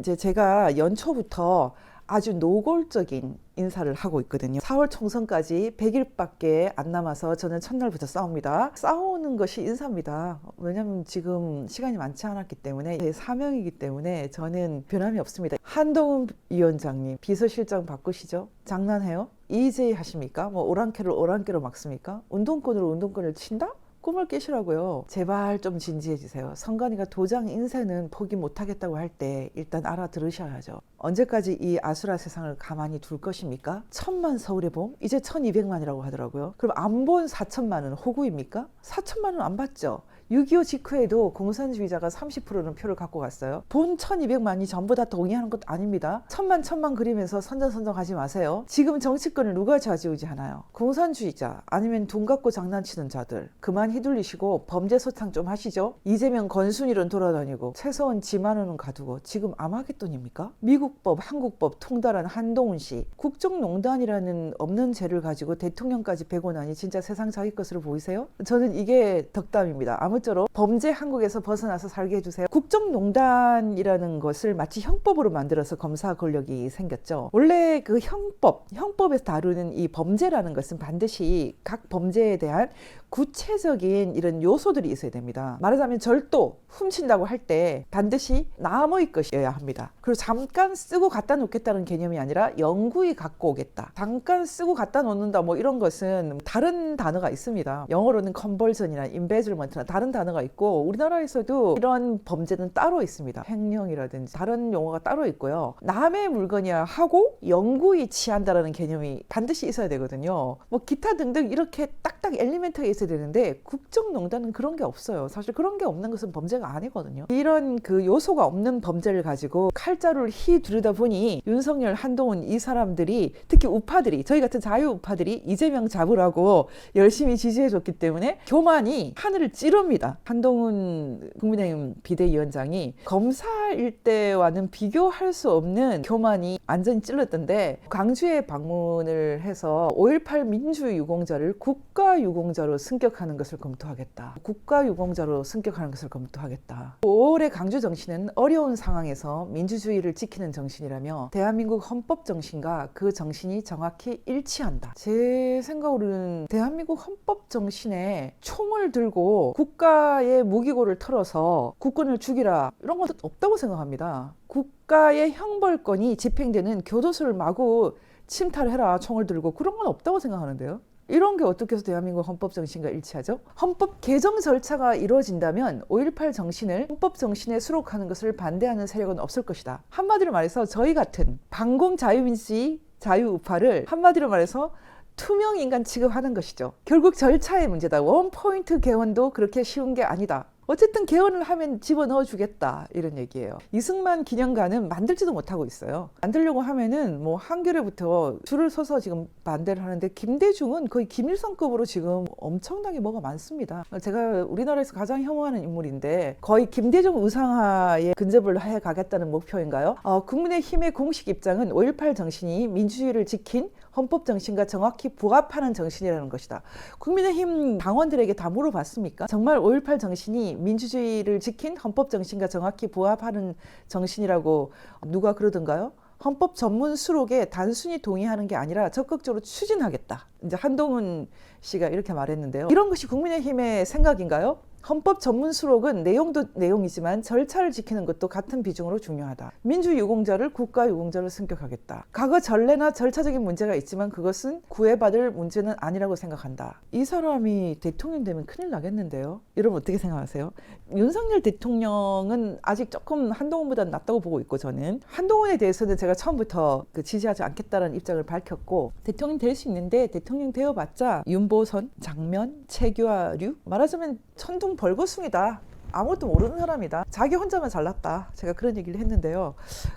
이제 제가 연초부터 아주 노골적인 인사를 하고 있거든요. 4월 총선까지 100일밖에 안 남아서 저는 첫날부터 싸웁니다. 싸우는 것이 인사입니다. 왜냐하면 지금 시간이 많지 않았기 때문에 제 사명이기 때문에 저는 변함이 없습니다. 한동훈 위원장님 비서실장 바꾸시죠? 장난해요? EJ 하십니까? 뭐 오랑캐를 오랑캐로 막습니까? 운동권으로 운동권을 친다? 꿈을 깨시라고요. 제발 좀 진지해 주세요. 선관위가 도장 인쇄는 포기 못하겠다고 할 때 일단 알아들으셔야죠. 언제까지 이 아수라 세상을 가만히 둘 것입니까? 천만 서울의 봄? 이제 천이백만이라고 하더라고요. 그럼 안 본 사천만은 호구입니까? 사천만은 안 봤죠. 6.25 직후에도 공산주의자가 30%는 표를 갖고 갔어요. 본 1200만이 전부 다 동의하는 것 아닙니다. 천만 천만 그리면서 선전선정하지 마세요. 지금 정치권을 누가 좌지우지하나요? 공산주의자 아니면 돈 갖고 장난치는 자들 그만 휘둘리시고 범죄 소탕 좀 하시죠. 이재명 건순이론 돌아다니고 최소한 지만원은 가두고 지금 아마겟돈입니까? 미국법, 한국법 통달한 한동훈 씨 국정농단이라는 없는 죄를 가지고 대통령까지 베고 나니 진짜 세상 자기 것으로 보이세요? 저는 이게 덕담입니다. 아무 쪼록 범죄 한국에서 벗어나서 살게 해주세요. 국정농단이라는 것을 마치 형법으로 만들어서 검사 권력이 생겼죠. 원래 그 형법, 형법에서 다루는 이 범죄라는 것은 반드시 각 범죄에 대한 구체적인 이런 요소들이 있어야 됩니다. 말하자면 절도, 훔친다고 할 때 반드시 남의 것이어야 합니다. 그리고 잠깐 쓰고 갖다 놓겠다는 개념이 아니라 영구히 갖고 오겠다. 잠깐 쓰고 갖다 놓는다 뭐 이런 것은 다른 단어가 있습니다. 영어로는 컨벌전이나 인베즐먼트나 다른 단어가 있고 우리나라에서도 이런 범죄는 따로 있습니다. 횡령이라든지 다른 용어가 따로 있고요. 남의 물건이야 하고 영구히 취한다라는 개념이 반드시 있어야 되거든요. 뭐 기타 등등 이렇게 딱딱 엘리멘트가 있어야 되는데 국정농단은 그런 게 없어요. 사실 그런 게 없는 것은 범죄가 아니거든요. 이런 그 요소가 없는 범죄를 가지고 칼자루를 휘 두르다 보니 윤석열, 한동훈 이 사람들이 특히 우파들이 저희 같은 자유 우파들이 이재명 잡으라고 열심히 지지해줬기 때문에 교만이 하늘을 찌릅니다. 한동훈 국민의힘 비대위원장이 검사일 때와는 비교할 수 없는 교만이 완전히 찔렀던데 광주에 방문을 해서 5.18 민주유공자를 국가유공자로 승격하는 것을 검토하겠다. 국가유공자로 승격하는 것을 검토하겠다. 5월의 강주 정신은 어려운 상황에서 민주주의를 지키는 정신이라며 대한민국 헌법 정신과 그 정신이 정확히 일치한다. 제 생각으로는 대한민국 헌법 정신에 총을 들고 국가의 무기고를 털어서 국군을 죽이라 이런 건 없다고 생각합니다. 국가의 형벌권이 집행되는 교도소를 마구 침탈해라 총을 들고 그런 건 없다고 생각하는데요. 이런 게 어떻게 해서 대한민국 헌법 정신과 일치하죠? 헌법 개정 절차가 이루어진다면 5.18 정신을 헌법 정신에 수록하는 것을 반대하는 세력은 없을 것이다. 한마디로 말해서 저희 같은 반공 자유민주주의 자유우파를 한마디로 말해서 투명 인간 취급하는 것이죠. 결국 절차의 문제다. 원 포인트 개헌도 그렇게 쉬운 게 아니다. 어쨌든 개헌을 하면 집어넣어 주겠다 이런 얘기예요. 이승만 기념관은 만들지도 못하고 있어요. 만들려고 하면은 뭐 한겨레부터 줄을 서서 지금 반대를 하는데 김대중은 거의 김일성급으로 지금 엄청나게 뭐가 많습니다. 제가 우리나라에서 가장 혐오하는 인물인데 거의 김대중 우상화에 근접을 해 가겠다는 목표인가요? 어, 국민의힘의 공식 입장은 5.18 정신이 민주주의를 지킨 헌법 정신과 정확히 부합하는 정신이라는 것이다. 국민의힘 당원들에게 다 물어봤습니까? 정말 5.18 정신이 민주주의를 지킨 헌법 정신과 정확히 부합하는 정신이라고 누가 그러던가요? 헌법 전문 수록에 단순히 동의하는 게 아니라 적극적으로 추진하겠다. 이제 한동훈 씨가 이렇게 말했는데요. 이런 것이 국민의힘의 생각인가요? 헌법 전문 수록은 내용도 내용이지만 절차를 지키는 것도 같은 비중으로 중요하다. 민주유공자를 국가유공자로 승격하겠다. 과거 전례나 절차적인 문제가 있지만 그것은 구애받을 문제는 아니라고 생각한다. 이 사람이 대통령 되면 큰일 나겠는데요. 여러분 어떻게 생각하세요? 윤석열 대통령은 아직 조금 한동훈보다 낫다고 보고 있고 저는 한동훈에 대해서는 제가 처음부터 그 지지하지 않겠다는 입장을 밝혔고 대통령 될 수 있는데 대통령 되어봤자 윤보선, 장면, 최규하류 말하자면 천둥 벌거숭이다. 아무것도 모르는 사람이다. 자기 혼자만 잘났다. 제가 그런 얘기를 했는데요.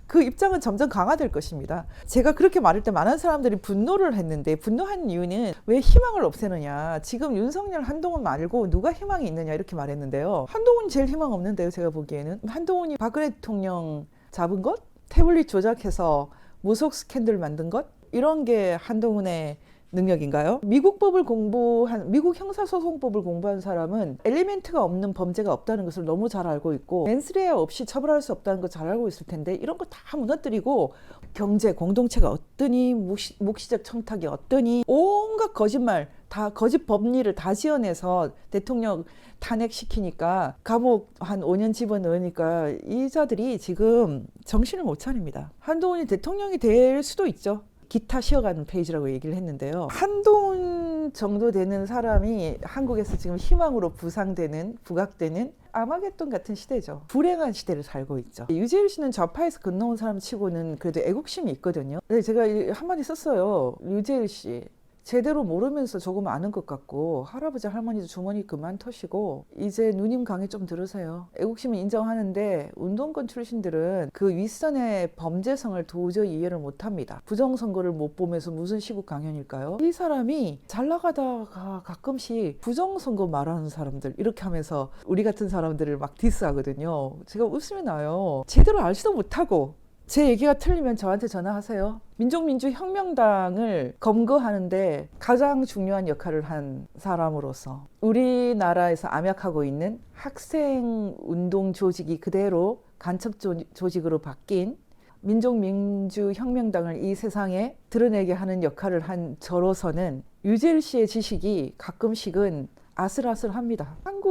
그 입장은 점점 강화될 것입니다. 제가 그렇게 말할 때 많은 사람들이 분노를 했는데 분노한 이유는 왜 희망을 없애느냐. 지금 윤석열 한동훈 말고 누가 희망이 있느냐 이렇게 말했는데요. 한동훈이 제일 희망 없는데요. 제가 보기에는 한동훈이 박근혜 대통령 잡은 것, 태블릿 조작해서 무속 스캔들 만든 것 이런 게 한동훈의 능력인가요? 미국 법을 공부한 미국 형사소송법을 공부한 사람은 엘리멘트가 없는 범죄가 없다는 것을 너무 잘 알고 있고 맨스레어 없이 처벌할 수 없다는 걸 잘 알고 있을 텐데 이런 거 다 무너뜨리고 경제 공동체가 어떠니 묵시, 묵시적 청탁이 어떠니 온갖 거짓말 다 거짓 법리를 다 지어내서 대통령 탄핵시키니까 감옥 한 5년 집어넣으니까 이자들이 지금 정신을 못 차립니다. 한동훈이 대통령이 될 수도 있죠. 기타 쉬어가는 페이지라고 얘기를 했는데요. 한동훈 정도 되는 사람이 한국에서 지금 희망으로 부상되는, 부각되는 아마겟돈 같은 시대죠. 불행한 시대를 살고 있죠. 유재일 씨는 좌파에서 건너온 사람 치고는 그래도 애국심이 있거든요. 근데 제가 이 한마디 썼어요. 유재일 씨. 제대로 모르면서 조금 아는 것 같고 할아버지 할머니도 주머니 그만 터시고 이제 누님 강의 좀 들으세요. 애국심을 인정하는데 운동권 출신들은 그 윗선의 범죄성을 도저히 이해를 못합니다. 부정선거를 못 보면서 무슨 시국 강연일까요? 이 사람이 잘 나가다가 가끔씩 부정선거 말하는 사람들 이렇게 하면서 우리 같은 사람들을 막 디스하거든요. 제가 웃음이 나요. 제대로 알지도 못하고 제 얘기가 틀리면 저한테 전화하세요. 민족민주혁명당을 검거하는데 가장 중요한 역할을 한 사람으로서 우리나라에서 암약하고 있는 학생 운동 조직이 그대로 간첩 조- 조직으로 바뀐 민족민주혁명당을 이 세상에 드러내게 하는 역할을 한 저로서는 유재일 씨의 지식이 가끔씩은 아슬아슬합니다. 한국에